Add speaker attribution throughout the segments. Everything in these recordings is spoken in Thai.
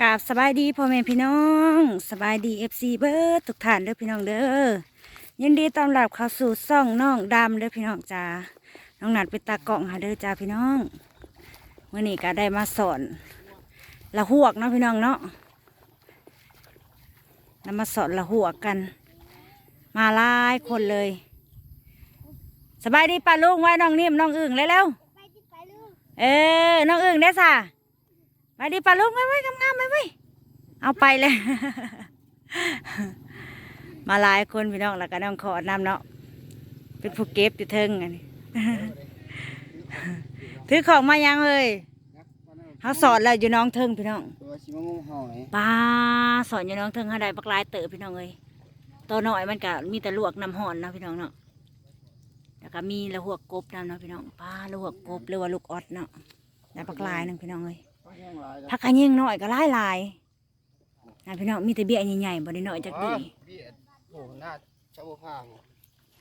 Speaker 1: กราบสบายดีพ่อแม่พี่น้องสบายดีเอฟซีเบิร์ดทุกท่านเด้อพี่น้องเด้อยินดีต้อนรับเข้าสู่ซ่องน้องดำเด้อพี่น้องจ้าน้องหนัดเป็นตากล้องหาเด้อจ้าพี่น้องเมื่อนี้ก็ได้มาสอนละหวกเนาะพี่น้องเนาะนำมาสอนละหวกกัน มาหลายคนเลย สบายดีป้าลุงไว้น้องนิ่มน้องอึ่งเร็วๆเออน้องอึ่งได้สะ มาดีปลาลูกไว้ไว้งามๆไว้ไว้เอาไปเลย มาหลายคนพี่น้องแล้วก็น้องขอน้ำเนาะเป็นผู้เก็บอยู่เทิงอันนี้ถือของมายังเลยเขาสอนแล้วอยู่น้องเทิงพี่น้อง
Speaker 2: ตัวชิมะงมหอย
Speaker 1: ปลาสอนอยู่น้องเทิงเขาได้ปักหลายเต๋อพี่น้องเลยตัวน้อยมันก็มีแต่ลวกน้ำห่อนเนาะพี่น้องเนาะแล้วก็มีละหวกกบน้ำเนาะพี่น้องปลาละหวกกบหรือว่าลูกออดเนาะได้ปักหลายหนึงพี่น้องเลย
Speaker 2: ก็แห้งหลายแล้ว
Speaker 1: ผักกระเยงน้อยก็หลายหลายนะพี่น้องมีแต่เบี้ยใหญ่ๆบ่ได้น้อยจักดี
Speaker 2: เบี้ยโอ้หน้าชาวพาง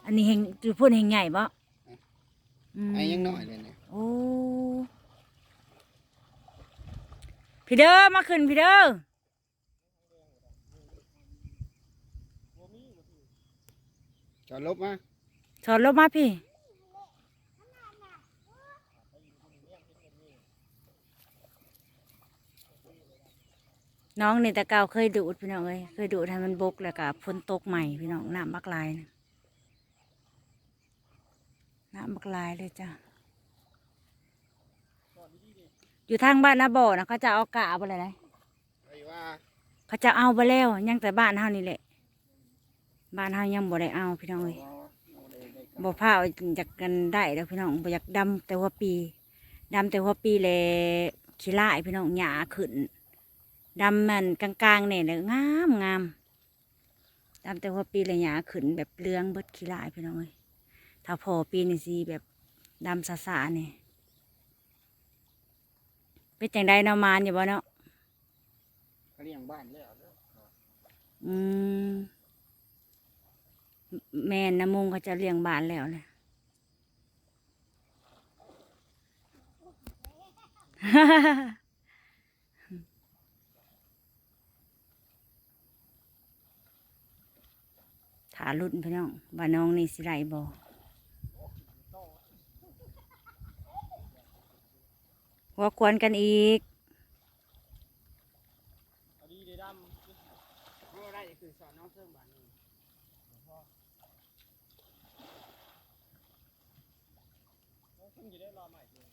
Speaker 1: อันนี้เฮงจุดพูดเฮงใหญ่บ่ม
Speaker 2: ไอ้ยังน้อยเลยเนี่ย
Speaker 1: โอ้พี่เด้อมาขึ้นพี่เด้อ
Speaker 2: จอดลบมา
Speaker 1: สอนลบมาพี่ น้องในต่เกาเคยดูดพี่น้องเลยเคยดูดให้มันบกแล้วก็ฝนตกใหม่พี่น้องน้ำบักลายนะน้ำบักลายเลยจ้ะอยู่ทางบ้านนาบ่อนะเขาจะเอากะเอาไปเลยนะเขาจะเอาไปแล้วยังแต่บ้านเฮานี่แหละบ้านเฮายังบ่ได้เอาพี่น้องเลยบ่พาอาจากกันได้แล้วพี่น้องบ่อยากดำแต่ว่าปีดำแต่ว่าปีเลยขี้ไลายพี่น้องหญ้าขึ้น ดำมันกลางๆเนี่ยเลยงามงามดำแต่ว่าปีเลยหญ้าขึ้นแบบเรืองเบิดขี้ลายพี่น้องเลยถ้าพอปีนี่สิแบบดำสาๆเนี่ยเป็นจังไดเนาะมานอยู่บ่เนาะ
Speaker 2: เขาเลี้ยงบ้านแล้วเด้อ
Speaker 1: อืมแม่นนะมุงเขาจะเลี้ยงบ้านแล้วเลยถา รุ่นพี่น้องว่าน้องนี่สิไรบอว่าควรกันอีก
Speaker 2: พอดีได้ดำเพราะว่าได้คือสอนน้องเพิ่มบ้านนี้น้องเพิ่มอด้รอใหม่เลย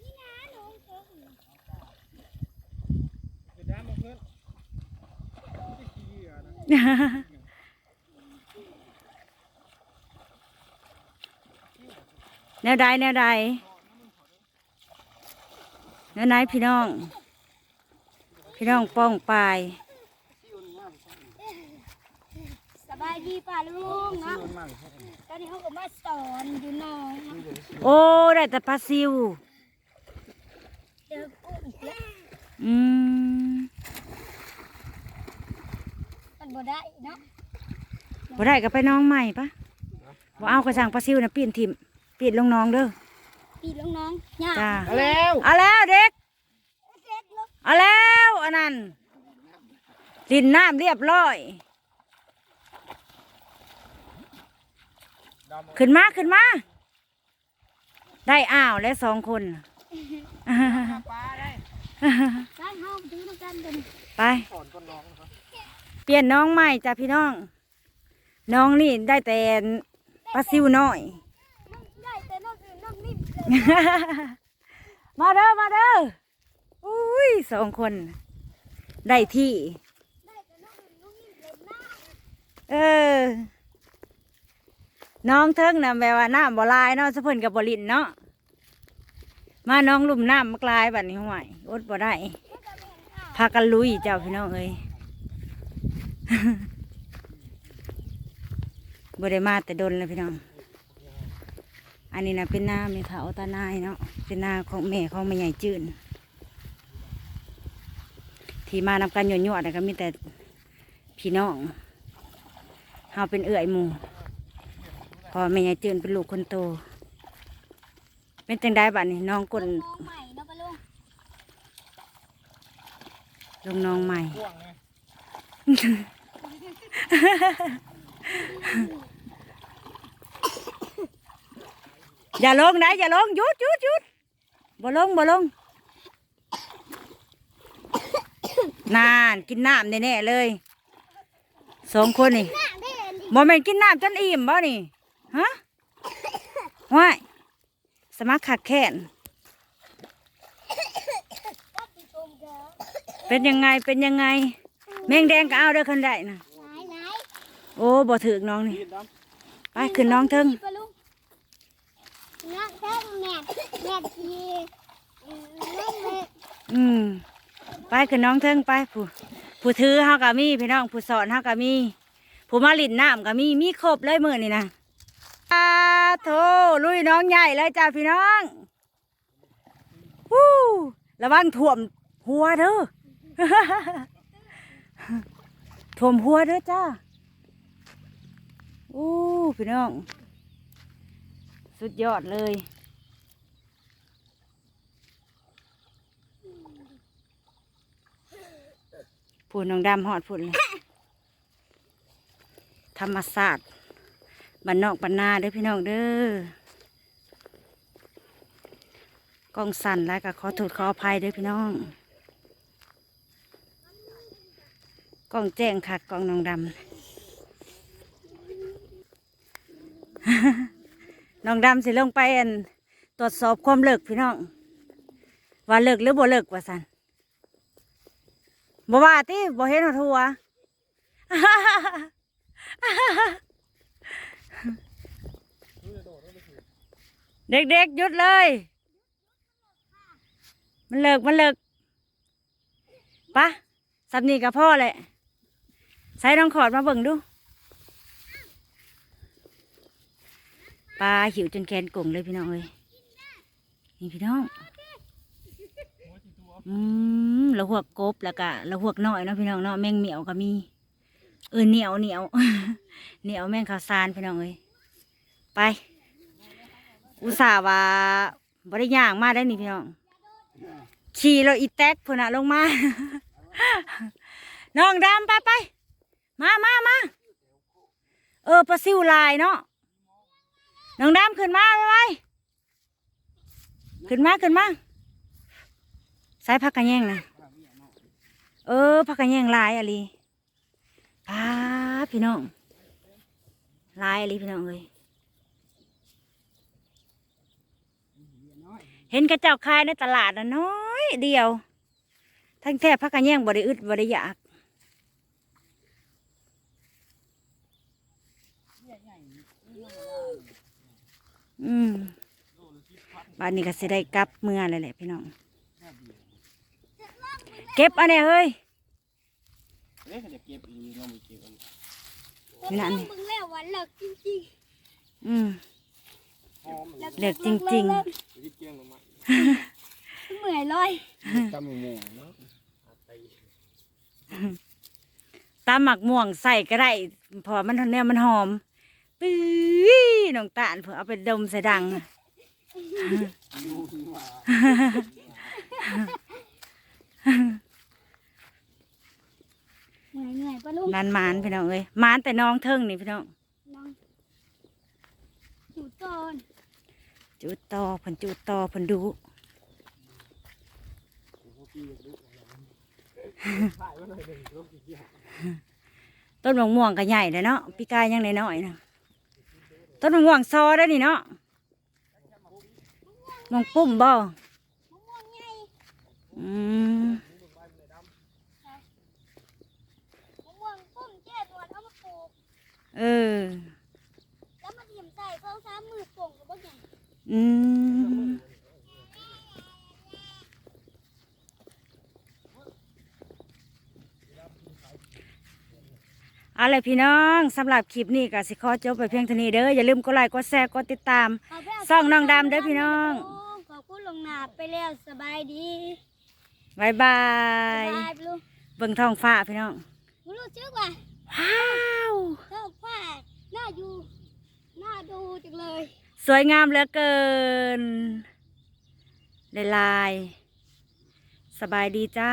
Speaker 3: นี่นะหนูเพิ่ง
Speaker 2: เดี๋ยวดำมาเพื่อน
Speaker 1: แนวใดแนวใดแนวไหนพี่น้อง พี่น้องป้องปลาย
Speaker 3: สบายดีป่ะลุงเนาะตอนนี้เขาก็มาสอนอยู่น้องเนาะ
Speaker 1: โอ้ได้แต่ปลาซิว
Speaker 3: เจอกุ้งอีกแล้ว
Speaker 1: อืม
Speaker 3: มัน บ่ได้เนาะ
Speaker 1: บ่ได้ก็ไปน้องใหม่ปะบ่เอากระสังปลาซิวนะปีนถิ่มปีนลงน้องเด้อ
Speaker 3: พี่น้องน้องย่า
Speaker 1: จ้า
Speaker 2: แล้ว
Speaker 1: เอาแล้วเด็ก
Speaker 3: เล็กลูก
Speaker 1: เอาแล้วอันนั้นลินน้ำเรียบร้อย ขึ้นมาขึ้นมา ได้อ้าวและสองคน
Speaker 2: ปลาได้
Speaker 3: ได้ห้องถือมากันกัน
Speaker 1: ไป เปลี่ยนน้องใหม่จ้ะพี่น้อง น้องนี่ได้แต่ปลาซิวน้อย
Speaker 3: ได้แต่น้องอื่นน้องนิ่มเลย
Speaker 1: มาเด้อมาเด้ออุ้ยสองคน ได้ที่
Speaker 3: ได้แต่น้องอื่นน้องนิ่มเลยหน้า
Speaker 1: เออ น้องเทิงนะแบบว่าน้ำบ่ลายเนาะสะเพิ่นกับบลินเนาะ มาน้องลุ่มน้ำมากลายแบบนี้ห่วยอดบ่ได้ พากันลุยเจ้าพี่น้องเอ้ย บ่ได้มาแต่ดนเลยพี่น้อง อันนี้นะเป็นหน้าเมถาตานายเนาะ เป็นหน้าของแม่ของแม่ใหญ่จืนที่มานำกันหยดๆนะก็มีแต่พี่น้องเฮาเป็นเอื่อยหมู่พอแม่ใหญ่จืนเป็นลูกคนโต เป็นจังได้บัดนี้น้องกล
Speaker 3: น้องใหม่เนาะปะลุง
Speaker 1: ลงน้องใหม่
Speaker 2: กว้างไง
Speaker 1: อย่าลงนะอย่าลงหยุดหยุดหยุดบ่ลงบ่ลงนานกินน้ำแน่ๆเลยสองคนนี่
Speaker 3: หน้าเด่น
Speaker 1: บ่แม่นกินน้ำจนอิ่มบ่นี่ฮะว้ายสมัครขัดแค้นเป็นยังไงเป็นยังไง แมงแดงก็เอาเด้อคนได้นะ
Speaker 3: ไหนไหน
Speaker 1: โอ้บ่ถึกน้องนี่ไปขึ้นน้องเทิง
Speaker 3: น้องเทิงแม่แม่ทีอืม
Speaker 1: ไปขึ้นน้องเทิงไปผู้ผู้ถือเฮาก็มีพี่น้องผู้สอนเฮาก็มีผู้มาลินน้ำก็มีมีครบเลยมือนี่นะอาโถลุยน้องใหญ่เลยจ้าพี่น้องวู้ระวังท่วมหัวเด้อท่วมหัวเด้อจ้า อู้พี่น้อง สุดยอดเลยพูนน้องดำหอดพุ่นเลย ธรรมศาสตร์บ้านนอกบ้านนาเด้อพี่น้องเด้อกองสั่นแล้วก็ขอโทษขออภัยเด้อพี่น้องกองแจ้งค่ะกองน้องดำ น้องดำสิลงไปอันตรวจสอบความเลิกพี่น้อง ว่าเลิกหรือบ่เลิกว่าสันบ่ว่าติบ่เห็นหัวทัวเด็กๆหยุดเลย มันเลิกมันเลิกปะสับนี่กับพ่อแหละใส่น้องขอดมาเบิ่งดู ปลาหิวจนแกนกลงเลยพี่น้องเอ้ยนี่พี่น้องอืมแล้วหัวกกบแล้วก็แล้วหัวกน้อยเนาะพี่น้องเนาะแมงเหมียวก็มี เออเหนียวเหนียวเหนียวแมงข้าวสารพี่น้องเอ้ยไป อุตส่าห์ว่าบริย่างมาได้นี่พี่น้องขี่เรถอีแท็กพนะลงมา น้องดำไปไปมามามาเออปลาซิวลายเนาะ น้องดำขึ้นมาไปไปขึ้นมาขึ้นมาใส่ผักกระแยงนะเออผักกระแยงลายอะลีพาพี่น้องลายอะลีพี่น้องเอ้ยเห็นกระเจ้าขายในตลาดนะน้อย เดียว ทั้งแทบผักกระแยงบริอึดบริยาก อืมบ้านนี้ก็สิได้กลับเมื่อเลยแหละพี่น้อง เก็บอันเนี้ยเฮ้ยำ
Speaker 2: เอ๊ะเขาจะเก็บอีน้องมีเก็บอัน
Speaker 1: นี่นั่น
Speaker 3: น้อง
Speaker 1: นี่
Speaker 3: มึงแล้ววันเลิกจริง
Speaker 1: อืม
Speaker 2: หอม
Speaker 3: ๆ
Speaker 2: มัน
Speaker 1: เลิกจริง
Speaker 2: ยิบเกี้ยงลงมา
Speaker 3: ๆเหนื่อยเลย
Speaker 2: จำหมูเนาะ
Speaker 1: ตามหมักม่วงใส่ก็ได้เพอมันเนี่ยมันหอม ปื้ยน้องตาลเผื่อเอาไปดมใส่ดัง
Speaker 2: ดูที่ว่า
Speaker 3: เหนื่อยเหนื่อยปะลุง
Speaker 1: นานมานพี่น้องเอ้ยมานแต่น้องเทิงนี่พี่น้อง
Speaker 3: น้องอยู่ก่อน
Speaker 1: จูดต่อเพิ่นจูดต่อเพิ่นดู
Speaker 2: ถ่ายไว้หน่อยหนึ่งรูปกี่เกี้ยง
Speaker 1: ต้นมะม่วงก็ใหญ่เลยเนาะพี่กายยังน้อยๆนะ ต้นมะม่วงซอได้นี่เนาะมองปุ่มบ่
Speaker 3: มะม่วงใหญ่
Speaker 1: อืม
Speaker 3: มะม่วงปุ้มแก่ตัวเอามาปลูก
Speaker 1: เออ
Speaker 3: แล้วมาเทียมใส่เพิ่มสามมือป่งกับบ่ใหญ่
Speaker 1: อืม เอาเลยพี่น้องสำหรับคลิปนี้ก็สิขอจบไปเพียงเท่านี้เด้ออย่าลืมกดไลค์กดแชร์กดติดตาม
Speaker 3: เอาไปเา
Speaker 1: ซ่องน้องดำเด้อพี่น้อง
Speaker 3: ขอบคุณลงหนาไปแล้วสบายดี
Speaker 1: บายบา
Speaker 3: บาย
Speaker 1: ย
Speaker 3: บายปะลุง
Speaker 1: เบิ่งท้องฟ้าพี่น้อง
Speaker 3: มึงรู้ชื่อว่า
Speaker 1: ว้าว
Speaker 3: เจ้าผ้าหน้าอยู่หน้าดูจังเลย
Speaker 1: สวยงามเหลือเกินลายลายๆสบายดีจ้า